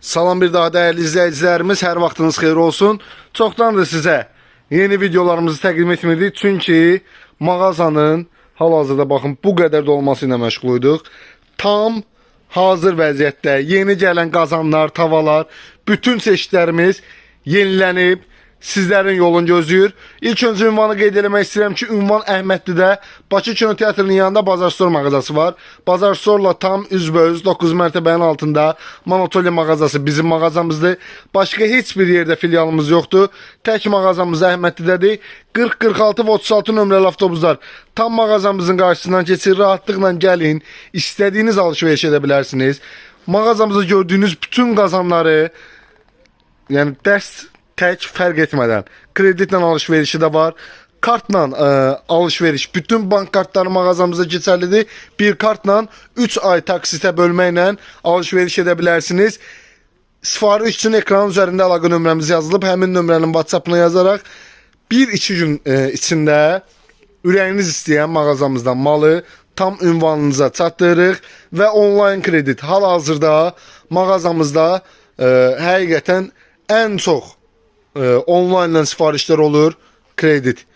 Salam bir daha değerli izleyicilerimiz, her vaxtınız xeyir olsun. Çoxdandır sizə yeni videolarımızı təqdim etmirdik. Çünki mağazanın hal-hazırda baxın bu qədər də olması ilə məşğuluyduk. Tam hazır vəziyyətdə yeni gələn qazanlar, tavalar, bütün çeşidlərimiz yenilənib. Sizlərin yolunu gözləyir. İlk öncə ünvanı qeyd eləmək istəyirəm ki, ünvan Əhmədlidə Bakı Kino Teatrının yanında Bazar Store mağazası var. Bazar Store'la tam üzbəüz 9 mərtəbənin altında Monotoli mağazası bizim mağazamızdır. Başqa heç bir yerdə filialımız yoxdur. Tək mağazamız Əhmədlidədir. 40, 46 və 36 nömrəli avtobuslar tam mağazamızın qarşısından keçir. Rahatlıqla gəlin. İstədiyiniz alış-veriş edə bilərsiniz. Mağazamızda gördüyünüz bütün qazanları yəni dərs tək fərq etmədən kreditlə alış-verişi də var. Kartla ə, alış-veriş bütün bank kartları mağazamızda keçərlidir. Bir kartla 3 ay taksitə bölməklə alış-veriş edə bilərsiniz. Sifariş üçün ekran üzərində əlaqə nömrəmiz yazılıb. Həmin nömrənin WhatsApp-ına yazaraq 1-2 gün ə, içində ürəyiniz istəyən mağazamızdan malı tam ünvanınıza çatdırırıq və onlayn kredit hal-hazırda mağazamızda ə, həqiqətən ən çox e, onlaynla sifarişlər olur, kredit.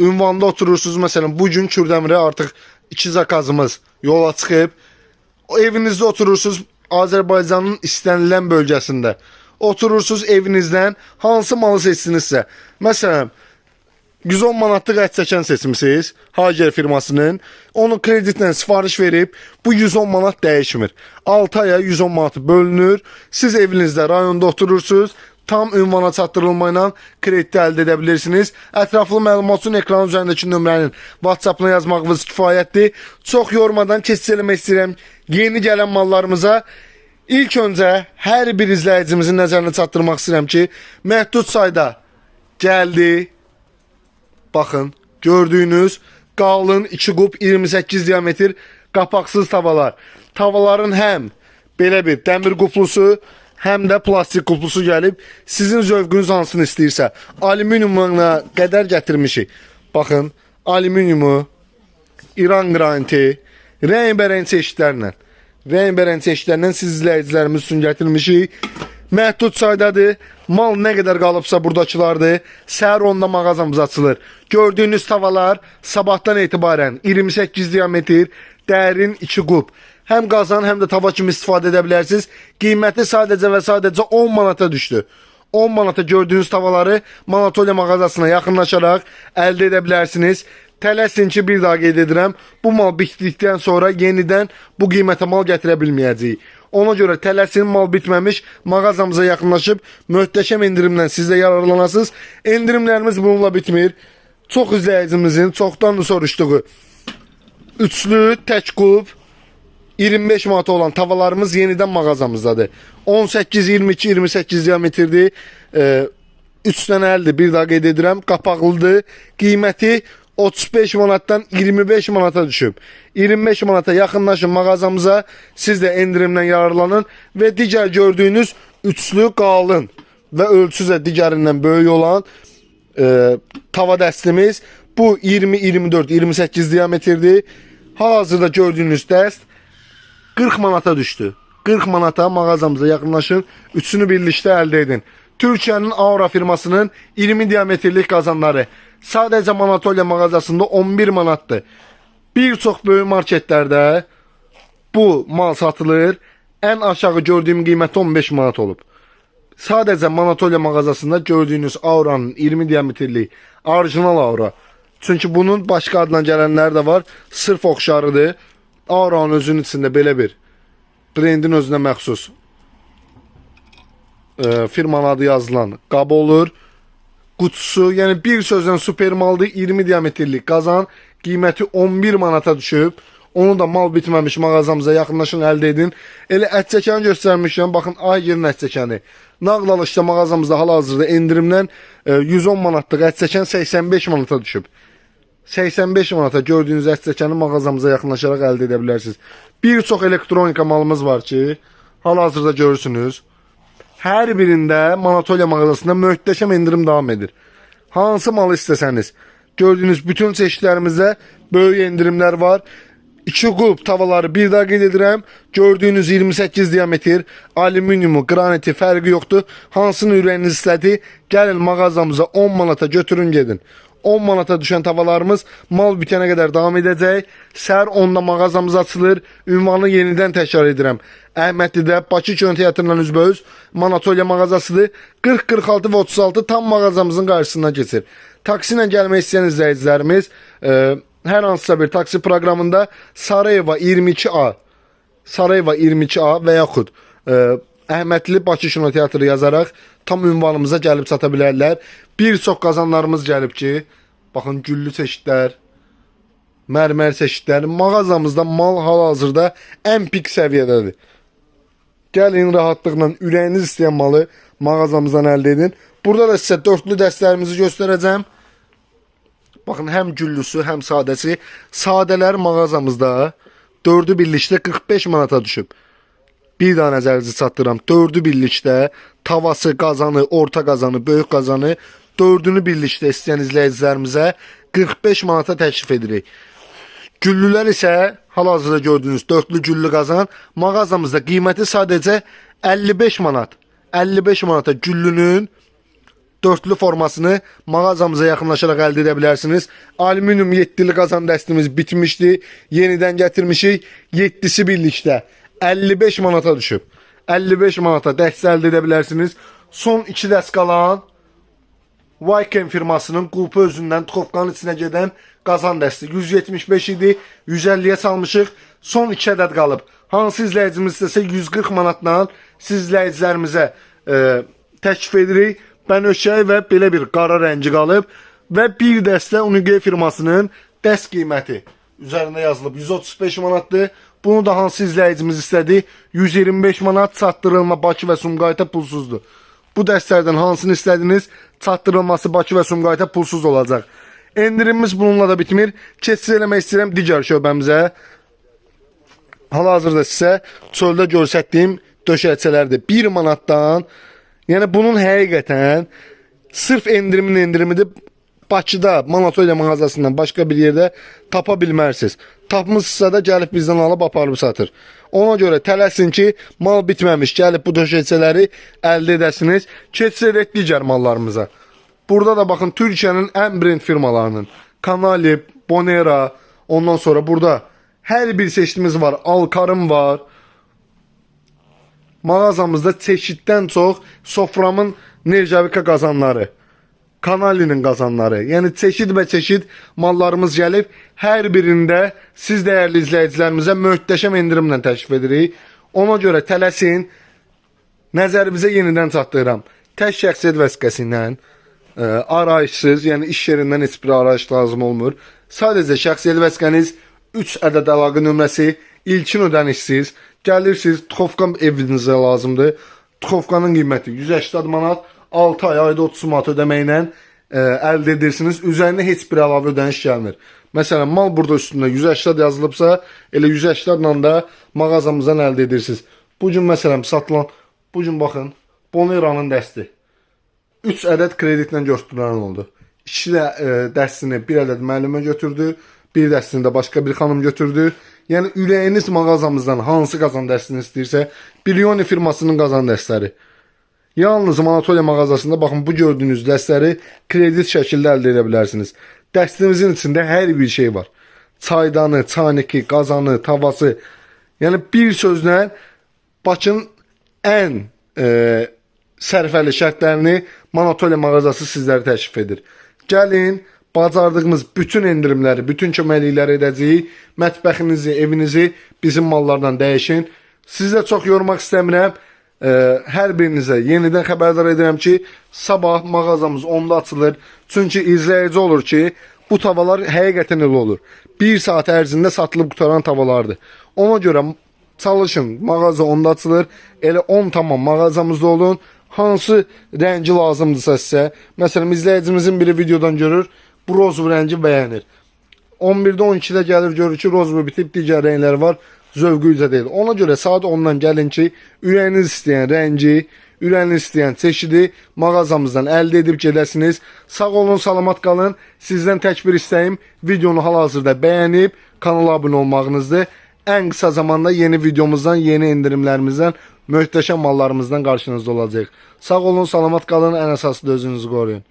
Ünvanda oturursunuz, məsələn, bu gün Kürdəmirə artıq iki zakazımız yola çıxıb. Evinizdə oturursunuz Azərbaycanın istənilən bölgəsində. Oturursunuz evinizdən hansı malı seçsinizsə. Məsələn, 110 manatlıq ət çəkən seçmisiniz Hager firmasının. Onu kreditlə sifariş verib bu 110 manat dəyişmir. 6 aya 110 manat bölünür. Siz evinizdə rayonda oturursunuz. Tam ünvana çatdırılmayla kredit əldə edə bilirsiniz. Ətraflı məlumat üçün ekran üzərindəki nömrənin WhatsApp-ına yazmağınız kifayətdir. Çox yormadan keçiş eləmək istəyirəm yeni gələn mallarımıza. İlk öncə hər bir izləyicimizin nəzərinə çatdırmaq istəyirəm ki, məhdud sayda gəldi, Bakın gördüğünüz qalın 2 qub 28 diametr qapaqsız tavalar. Tavaların həm belə bir dəmir quplusu, həm də plastik quplusu gəlib. Sizin zövqünüz hansını istəyirsə, alüminiumuna qədər gətirmişik. Baxın, alüminiumu, İran qraniti, rəngbərəng çeşidlərlə, rəngbərəng çeşidlərlə siz izləyicilərimiz üçün gətirmişik. Məhdud saydadır. Mal nə qədər qalıbsa buradakılardır. Səhər onda mağazamız açılır. Gördüyünüz tavalar sabahdan etibarən 28 diametr, dərin 2 qub. Həm qazan, həm də tava kimi istifadə edə bilərsiniz. Qiyməti sadəcə və sadəcə 10 manata düşdü. 10 manata gördüyünüz tavaları Manatolya mağazasına yaxınlaşaraq əldə edə bilərsiniz. Tələsin ki, bir daha qeyd edirəm, bu mal bitdikdən sonra yenidən bu qiymətə mal gətirə bilməyəcəyik. Ona görə tələsin mal bitməmiş mağazamıza yaxınlaşıb möhtəşəm endirimdən siz də yararlanasınız. Endirimlərimiz bununla bitmir. Çox izləyicimizin çoxdan da soruşduğu üçlü tək qub 25 manata olan tavalarımız yenidən mağazamızdadır. 18, 22, 28 diametrdir. Ee, 3 dənə əldir. Bir daha qeyd edirəm. Qapaqlıdır. Qiyməti 35 manatdan 25 manata düşüb. 25 manata yaxınlaşın mağazamıza. Siz də endirimdən yararlanın və digər gördüyünüz üçlü qalın və ölçüsü də digərindən böyük olan e, tava dəstimiz bu 20, 24, 28 diametrdir. Hal-hazırda gördüyünüz dəst 40 manata düştü. 40 manata mağazamıza yaxınlaşın, üçünü birlikdə əldə edin. Türkiyənin Aura firmasının 20 diametrlik qazanları sadəcə Manatolya mağazasında 11 manatdır. Bir çox böyük marketlərdə bu mal satılır. Ən aşağı gördüyüm qiyməti 15 manat olub. Sadəcə Manatolya mağazasında gördüyünüz Aura'nın 20 diametrlik orijinal Aura. Çünki bunun başqa adla gələnləri də var. Sırf oxşarıdır. Aura'nın özünün içində belə bir brendin özünə məxsus e, firmanın adı yazılan qab olur. Qutusu, yəni bir sözlə super maldır, 20 diametrlik qazan, qiyməti 11 manata düşüb. Onu da mal bitməmiş mağazamıza yaxınlaşın əldə edin. Elə ət çəkəni göstərmişəm. Baxın Aygerin ət çəkəni. Nağd alışda mağazamızda hal-hazırda endirimdən e, 110 manatlıq ət çəkən 85 manata düşüb. 85 manata gördüyünüz ət çəkəni mağazamıza yaxınlaşaraq əldə edə bilərsiniz. Bir çox elektronika malımız var ki, hal-hazırda görürsünüz. Hər birində Manatolya mağazasında möhtəşəm endirim davam edir. Hansı malı istəsəniz, gördüyünüz bütün çeşidlərimizdə böyük endirimlər var. İki qulp tavaları bir daha qeyd edirəm. Gördüyünüz 28 diametr alüminiumu, qraniti fərqi yoxdur. Hansını ürəyiniz istədi? Gəlin mağazamıza 10 manata götürün gedin. 10 manata düşən tavalarımız mal bitənə qədər davam edəcək. Səhər 10-da mağazamız açılır. Ünvanı yenidən təkrar edirəm. Əhmədlidə Bakı Kino Teatrından üzbəüz Manatolya mağazasıdır. 40, 46 və 36 tam mağazamızın qarşısından keçir. Taksi ilə gəlmək istəyən izləyicilərimiz e, hər hansısa bir taksi proqramında Sarayeva 22A Sarayeva 22A və yaxud e, Əhmədli Bakı Kino Teatrı yazaraq tam ünvanımıza gəlib çata bilərlər. Bir çox qazanlarımız gəlib ki, baxın güllü çeşidlər, mərmər çeşidləri mağazamızda mal hal-hazırda ən pik səviyyədədir. Gəlin rahatlıqla ürəyiniz istəyən malı mağazamızdan əldə edin. Burada da sizə dörtlü dəstlərimizi göstərəcəm. Baxın həm güllüsü, həm sadəsi. Sadələr mağazamızda 4-ü birlikdə 45 manata düşüb. Bir daha nəzərinizi çatdıram. 4-ü birlikdə tavası, qazanı, orta qazanı, böyük qazanı 4-ünü birlikdə istəyən izləyicilərimizə 45 manata təklif edirik. Güllülər isə hal-hazırda gördüyünüz dörtlü güllü qazan mağazamızda qiyməti sadəcə 55 manat. 55 manata güllünün dörtlü formasını mağazamıza yaxınlaşaraq əldə edə bilərsiniz. Alüminium 7-li qazan dəstimiz bitmişdi. Yenidən gətirmişik. 7-si birlikdə 55 manata düşüb. 55 manata dəst əldə edə bilərsiniz. Son 2 dəst qalan Wyken firmasının qulpu özündən Tuxovkanın içinə gedən qazan dəsti 175 idi. 150-yə salmışıq. Son 2 ədəd qalıb. Hansı izləyicimiz istəsə 140 manatla siz izləyicilərimizə e, təklif edirik. Bənövşəyi və belə bir qara rəngi qalıb və bir dəstə Unigey firmasının dəst qiyməti üzərində yazılıb 135 manatdır. Bunu da hansı izləyicimiz istədi? 125 manat çatdırılma Bakı və Sumqayıta pulsuzdur. Bu dəstlərdən hansını istədiniz? Çatdırılması Bakı və Sumqayıta pulsuz olacaq. Endirimimiz bununla da bitmir. Keçid eləmək istəyirəm digər şöbəmizə. Hal-hazırda sizə çöldə göstərdiyim döşəkçələrdir. 1 manatdan, yəni bunun həqiqətən sırf endirimin endirimidir. Bakıda Manatolya mağazasından başqa bir yerdə tapa bilmərsiniz. Tapmısınızsa da gəlib bizdən alıb aparıb satır. Ona görə tələsin ki, mal bitməmiş, gəlib bu döşəkçələri əldə edəsiniz. Keçsək digər mallarımıza. Burada da baxın Türkiyənin ən brend firmalarının Kanali, Bonera, ondan sonra burada hər bir çeşidimiz var. Alkarım var. Mağazamızda çeşiddən çox soframın Nerjavika qazanları, Kanalinin qazanları, yəni çeşid və çeşid mallarımız gəlib. Hər birində siz dəyərli izləyicilərimizə möhtəşəm endirimlə təklif edirik. Ona görə tələsin. Nəzərinizə yenidən çatdırıram. Tək şəxsiyyət vəsiqəsi ilə e, arayışsız, yəni iş yerindən heç bir arayış lazım olmur. Sadəcə şəxsiyyət vəsiqəniz 3 ədəd əlaqə nömrəsi, ilkin ödənişsiz, gəlirsiniz, Tuxovka evinizə lazımdır. Tuxovkanın qiyməti 180 manat, 6 ay ayda 30 manat ödəməklə e, əldə edirsiniz. Üzərinə heç bir əlavə ödəniş gəlmir. Məsələn, mal burada üstündə 180 yazılıbsa, elə 180 ilə də mağazamızdan əldə edirsiniz. Bu gün məsələn satılan, bu gün baxın, Boneranın dəsti. 3 ədəd kreditlə götürülən oldu. 2 də e, dəstini bir ədəd müəllimə götürdü, bir dəstini də başqa bir xanım götürdü. Yəni ürəyiniz mağazamızdan hansı qazan dəstini istəyirsə, Bilioni firmasının qazan dəstləri. Yalnız Manatolya mağazasında baxın bu gördüyünüz dəstləri kredit şəkildə əldə edə bilərsiniz. Dəstimizin içində hər bir şey var. Çaydanı, çaniki, qazanı, tavası. Yəni bir sözlə Bakının ən e, sərfəli şərtlərini Manatolya mağazası sizlərə təklif edir. Gəlin, bacardığımız bütün endirimləri, bütün köməklikləri edəcəyik. Mətbəxinizi, evinizi bizim mallardan dəyişin. Sizə çox yormaq istəmirəm. Hər birinizə yenidən xəbərdar edirəm ki, sabah mağazamız 10-da açılır. Çünki izləyici olur ki, bu tavalar həqiqətən elə olur. 1 saat ərzində satılıb qutaran tavalardır. Ona görə çalışın, mağaza 10-da açılır. Elə 10 tamam mağazamızda olun. Hansı rəngi lazımdırsa sizə, məsələn izləyicimizin biri videodan görür, bu rozov rəngi bəyənir. 11-də 12-də gəlir görür ki, rozov bitib, digər rənglər var zövqü üzə deyil. Ona görə saat 10-dan gəlin ki, ürəyiniz istəyən rəngi, ürəyiniz istəyən çeşidi mağazamızdan əldə edib gedəsiniz. Sağ olun, salamat qalın. Sizdən tək bir istəyim videonu hal-hazırda bəyənib kanala abunə olmağınızdır. Ən qısa zamanda yeni videomuzdan, yeni endirimlərimizdən, möhtəşəm mallarımızdan qarşınızda olacaq. Sağ olun, salamat qalın, ən əsası da özünüzü qoruyun.